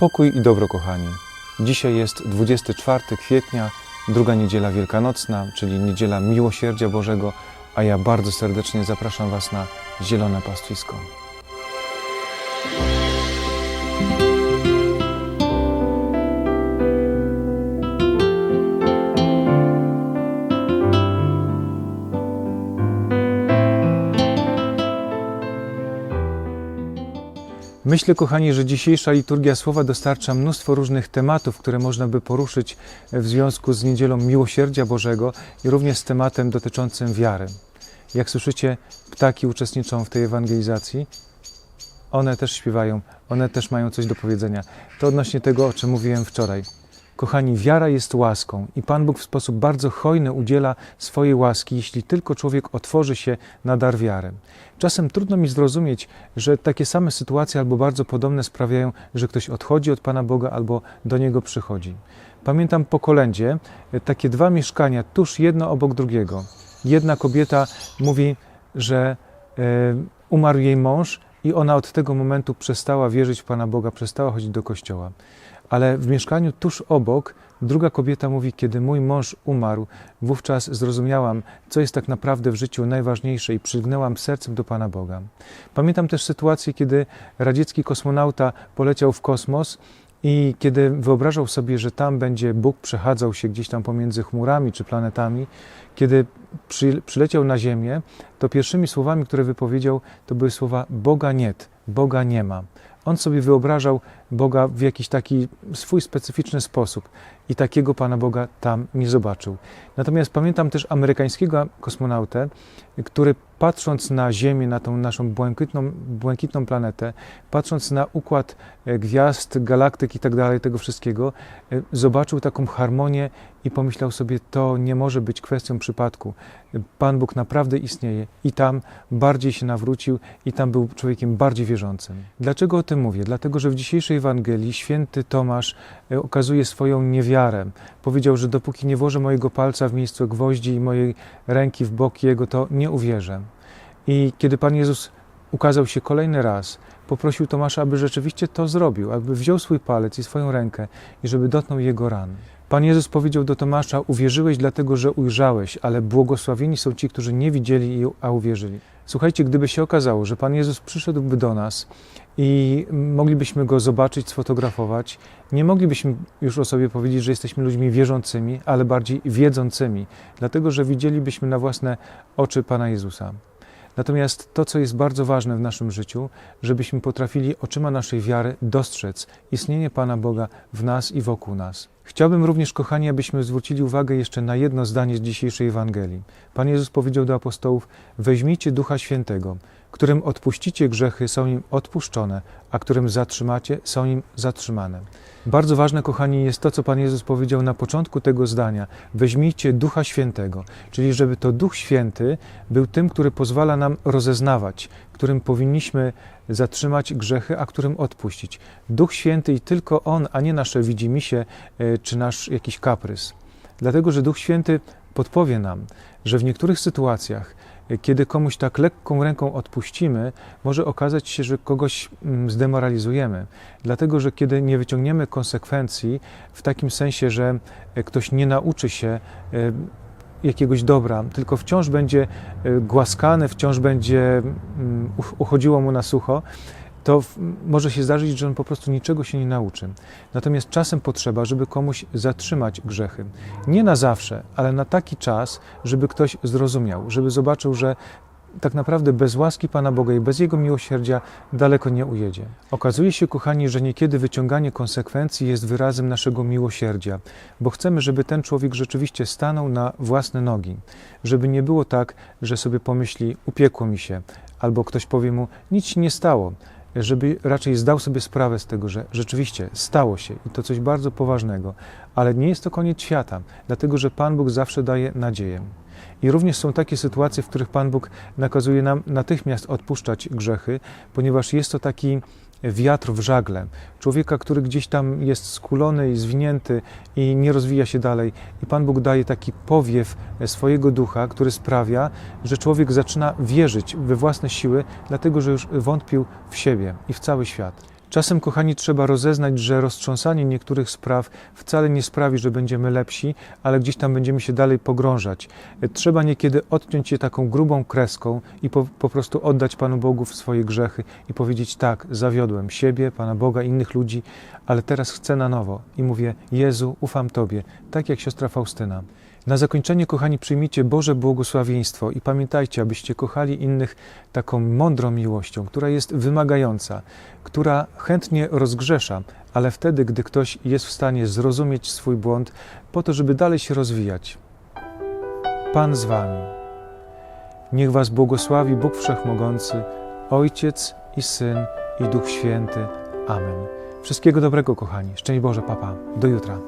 Pokój i dobro, kochani. Dzisiaj jest 24 kwietnia, druga niedziela wielkanocna, czyli niedziela Miłosierdzia Bożego, a ja bardzo serdecznie zapraszam Was na Zielone Pastwisko. Myślę, kochani, że dzisiejsza liturgia słowa dostarcza mnóstwo różnych tematów, które można by poruszyć w związku z niedzielą Miłosierdzia Bożego i również z tematem dotyczącym wiary. Jak słyszycie, ptaki uczestniczą w tej ewangelizacji. One też śpiewają, one też mają coś do powiedzenia. To odnośnie tego, o czym mówiłem wczoraj. Kochani, wiara jest łaską i Pan Bóg w sposób bardzo hojny udziela swojej łaski, jeśli tylko człowiek otworzy się na dar wiary. Czasem trudno mi zrozumieć, że takie same sytuacje albo bardzo podobne sprawiają, że ktoś odchodzi od Pana Boga albo do Niego przychodzi. Pamiętam po kolędzie e, takie dwa mieszkania tuż jedno obok drugiego. Jedna kobieta mówi, że e, umarł jej mąż i ona od tego momentu przestała wierzyć w Pana Boga, przestała chodzić do kościoła. Ale w mieszkaniu tuż obok druga kobieta mówi: Kiedy mój mąż umarł, wówczas zrozumiałam, co jest tak naprawdę w życiu najważniejsze i przygnęłam sercem do Pana Boga. Pamiętam też sytuację, kiedy radziecki kosmonauta poleciał w kosmos. I kiedy wyobrażał sobie, że tam będzie Bóg przechadzał się gdzieś tam pomiędzy chmurami czy planetami, kiedy przy, przyleciał na Ziemię, to pierwszymi słowami, które wypowiedział, to były słowa Boga nie, Boga nie ma. On sobie wyobrażał Boga w jakiś taki swój specyficzny sposób i takiego Pana Boga tam nie zobaczył. Natomiast pamiętam też amerykańskiego kosmonautę, który patrząc na Ziemię, na tą naszą błękitną, błękitną planetę, patrząc na układ e, gwiazd, galaktyk i tak dalej, tego wszystkiego, e, zobaczył taką harmonię i pomyślał sobie, to nie może być kwestią przypadku. Pan Bóg naprawdę istnieje i tam bardziej się nawrócił i tam był człowiekiem bardziej wierzącym. Dlaczego o tym mówię? Dlatego, że w dzisiejszej Ewangelii święty Tomasz e, okazuje swoją niewiarę. Powiedział, że dopóki nie włożę mojego palca w miejsce gwoździ i mojej ręki w bok jego, to nie uwierzę. I kiedy Pan Jezus ukazał się kolejny raz, poprosił Tomasza, aby rzeczywiście to zrobił, aby wziął swój palec i swoją rękę i żeby dotknął jego ran. Pan Jezus powiedział do Tomasza: Uwierzyłeś dlatego, że ujrzałeś, ale błogosławieni są ci, którzy nie widzieli, a uwierzyli. Słuchajcie, gdyby się okazało, że Pan Jezus przyszedłby do nas i moglibyśmy go zobaczyć, sfotografować, nie moglibyśmy już o sobie powiedzieć, że jesteśmy ludźmi wierzącymi, ale bardziej wiedzącymi, dlatego że widzielibyśmy na własne oczy Pana Jezusa. Natomiast to, co jest bardzo ważne w naszym życiu, żebyśmy potrafili oczyma naszej wiary dostrzec istnienie Pana Boga w nas i wokół nas. Chciałbym również, kochani, abyśmy zwrócili uwagę jeszcze na jedno zdanie z dzisiejszej Ewangelii. Pan Jezus powiedział do apostołów: Weźmijcie Ducha Świętego, którym odpuścicie grzechy, są im odpuszczone, a którym zatrzymacie, są im zatrzymane. Bardzo ważne, kochani, jest to, co Pan Jezus powiedział na początku tego zdania: Weźmijcie Ducha Świętego, czyli żeby to Duch Święty był tym, który pozwala nam rozeznawać, którym powinniśmy zatrzymać grzechy, a którym odpuścić. Duch Święty i tylko On, a nie nasze widzimisię e, czy nasz jakiś kaprys. Dlatego, że Duch Święty podpowie nam, że w niektórych sytuacjach, kiedy komuś tak lekką ręką odpuścimy, może okazać się, że kogoś mm, zdemoralizujemy. Dlatego, że kiedy nie wyciągniemy konsekwencji, w takim sensie, że e, ktoś nie nauczy się e, jakiegoś dobra, tylko wciąż będzie e, głaskany, wciąż będzie mm, uch- uchodziło mu na sucho, to może się zdarzyć, że on po prostu niczego się nie nauczy. Natomiast czasem potrzeba, żeby komuś zatrzymać grzechy. Nie na zawsze, ale na taki czas, żeby ktoś zrozumiał, żeby zobaczył, że tak naprawdę bez łaski Pana Boga i bez Jego miłosierdzia daleko nie ujedzie. Okazuje się, kochani, że niekiedy wyciąganie konsekwencji jest wyrazem naszego miłosierdzia, bo chcemy, żeby ten człowiek rzeczywiście stanął na własne nogi, żeby nie było tak, że sobie pomyśli, upiekło mi się, albo ktoś powie mu, nic nie stało, żeby raczej zdał sobie sprawę z tego, że rzeczywiście stało się i to coś bardzo poważnego, ale nie jest to koniec świata, dlatego że Pan Bóg zawsze daje nadzieję. I również są takie sytuacje, w których Pan Bóg nakazuje nam natychmiast odpuszczać grzechy, ponieważ jest to taki wiatr w żagle. Człowieka, który gdzieś tam jest skulony i zwinięty i nie rozwija się dalej. I Pan Bóg daje taki powiew swojego ducha, który sprawia, że człowiek zaczyna wierzyć we własne siły, dlatego że już wątpił w siebie i w cały świat. Czasem, kochani, trzeba rozeznać, że roztrząsanie niektórych spraw wcale nie sprawi, że będziemy lepsi, ale gdzieś tam będziemy się dalej pogrążać. Trzeba niekiedy odciąć je taką grubą kreską i po, po prostu oddać Panu Bogu swoje grzechy i powiedzieć: Tak, zawiodłem siebie, Pana Boga, innych ludzi, ale teraz chcę na nowo. I mówię: Jezu, ufam Tobie, tak jak siostra Faustyna. Na zakończenie, kochani, przyjmijcie Boże błogosławieństwo i pamiętajcie, abyście kochali innych taką mądrą miłością, która jest wymagająca, która chętnie rozgrzesza, ale wtedy, gdy ktoś jest w stanie zrozumieć swój błąd, po to, żeby dalej się rozwijać. Pan z Wami. Niech Was błogosławi Bóg Wszechmogący, Ojciec i Syn i Duch Święty. Amen. Wszystkiego dobrego, kochani. Szczęść Boże, papa. Do jutra.